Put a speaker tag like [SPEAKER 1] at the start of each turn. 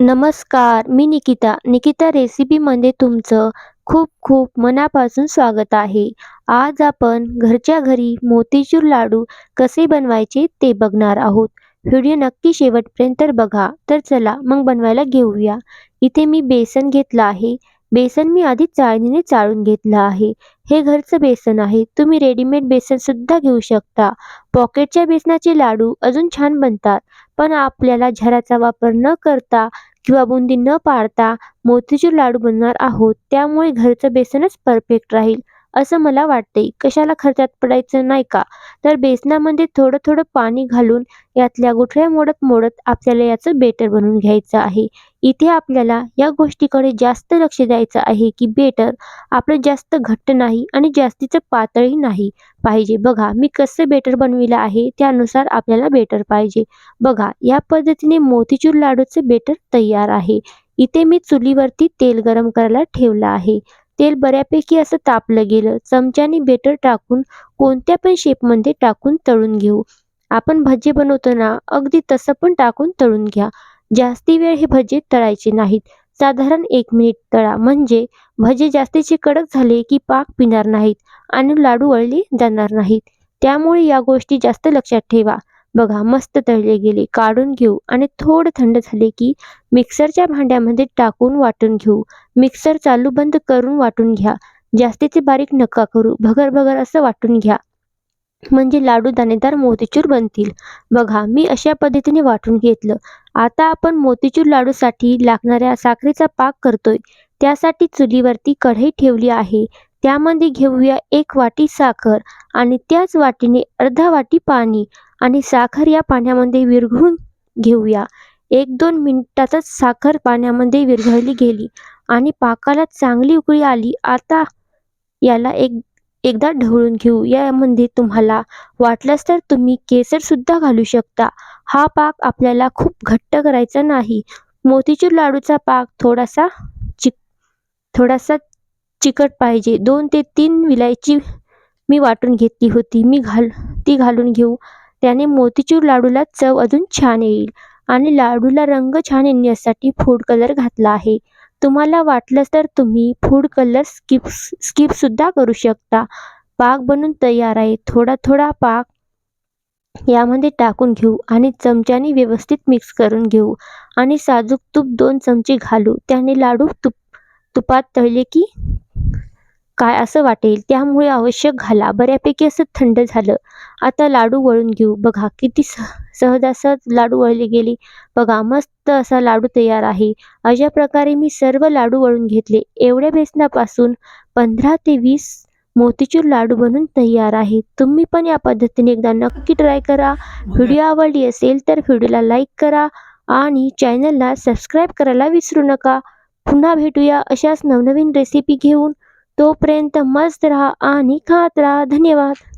[SPEAKER 1] नमस्कार मी निकिता. निकिता रेसिपीमध्ये तुमचं खूप खूप मनापासून स्वागत आहे. आज आपण घरच्या घरी मोतीचूर लाडू कसे बनवायचे ते बघणार आहोत. व्हिडिओ नक्की शेवटपर्यंत बघा. तर चला मग बनवायला घेऊया. इथे मी बेसन घेतलं आहे. बेसन मी आधी चाळणीने चाळून घेतलं आहे. हे घरचं बेसन आहे. तुम्ही रेडीमेड बेसन सुद्धा घेऊ शकता. पॉकेटच्या बेसनाचे लाडू अजून छान बनतात पण आपल्याला झराचा वापर न करता किंवा बुंदी न पाडता मोतीचूर लाडू बनणार आहोत. त्यामुळे घरचं बेसनच परफेक्ट राहील. असं मला वाटते कशाला खर्चात पडायचं नाही का? तर बेसनामध्ये थोडं थोडं पाणी घालून यातल्या गुठळ्या मोडत मोडत आपल्याला याचं बेटर बनवून घ्यायचं आहे. इथे आपल्याला या गोष्टीकडे जास्त लक्ष द्यायचं आहे की बेटर आपलं जास्त घट्ट नाही आणि जास्तीचं पातळी नाही. पाहिजे. बघा मी कसं बेटर बनविलं आहे त्यानुसार आपल्याला बेटर पाहिजे. बघा या पद्धतीने मोतीचूर लाडूचे बेटर तयार आहे. इथे मी चुलीवरती तेल गरम करायला ठेवलं आहे. तेल बऱ्यापैकी असं तापलं गेलं. चमच्याने बेटर टाकून कोणत्या पण शेपमध्ये टाकून तळून घेऊ. आपण भजे बनवतो ना अगदी तसं पण टाकून तळून घ्या. जास्ती वेळ हे भजे तळायचे नाहीत. साधारण एक मिनिट तळा. म्हणजे भजे जास्तीचे कडक झाले की पाक पिणार नाहीत आणि लाडू वळले जाणार नाहीत. त्यामुळे या गोष्टी जास्त लक्षात ठेवा. बघा मस्त तळले गेले. काढून घेऊ. आणि थोडं थंड झाले की मिक्सरच्या भांड्यामध्ये टाकून वाटून घेऊ. मिक्सर चालू बंद करून वाटून घ्या. जास्तीचे बारीक नका करू. भगर भगर असं वाटून घ्या. म्हणजे लाडू दाणेदार मोतीचूर बनतील. बघा मी अशा पद्धतीने वाटून घेतलं. आता आपण मोतीचूर लाडूसाठी लागणाऱ्या साखरेचा पाक करतोय. त्यासाठी चुलीवरती कढई ठेवली आहे. त्यामध्ये घेऊया एक वाटी साखर आणि त्याच वाटीने अर्धा वाटी पाणी आणि साखर या पाण्यामध्ये विरघळून घेऊया. एक दोन मिनिटातच साखर पाण्यामध्ये विरघळली गेली आणि पाकाला चांगली उकळी आली. आता याला एक एकदा ढवळून घेऊ. यामध्ये तुम्हाला वाटलंच तर तुम्ही केसर सुद्धा घालू शकता. हा पाक आपल्याला खूप घट्ट करायचा नाही. मोतीचूर लाडूचा पाक थोडासा चिक थोडासा चिकट पाहिजे. दोन ते तीन विलायची मी वाटून घेतली होती. मी घाल ती घालून घेऊ. त्याने मोतीचूर लाडूला चव अजून छान येईल. आणि लाडूला रंग छान येण्यासाठी फूड कलर घातला आहे. तुम्हाला वाटलंच तर तुम्ही फूड कलर स्किप स्किपसुद्धा करू शकता. पाक बनून तयार आहे. थोडा थोडा पाक यामध्ये टाकून घेऊ आणि चमच्याने व्यवस्थित मिक्स करून घेऊ. आणि साजूक तूप दोन चमचे घालू. त्याने लाडू तुप तुपात तळले की काय असं वाटेल त्यामुळे आवश्यक घाला. बऱ्यापैकी असं थंड झालं. आता लाडू वळून घेऊ. बघा किती सह सहजासहज लाडू वळले गेले. बघा मस्त असा लाडू तयार आहे. अशा प्रकारे मी सर्व लाडू वळून घेतले. एवढ्या बेसनापासून पंधरा ते वीस मोतीचूर लाडू बनून तयार आहे. तुम्ही पण या पद्धतीने एकदा नक्की ट्राय करा. व्हिडिओ आवडली असेल तर व्हिडिओला लाईक करा आणि चॅनलला सबस्क्राईब करायला विसरू नका. पुन्हा भेटूया अशाच नवनवीन रेसिपी घेऊन. तोपर्यंत मस्त राहा आणि खात राहा. धन्यवाद.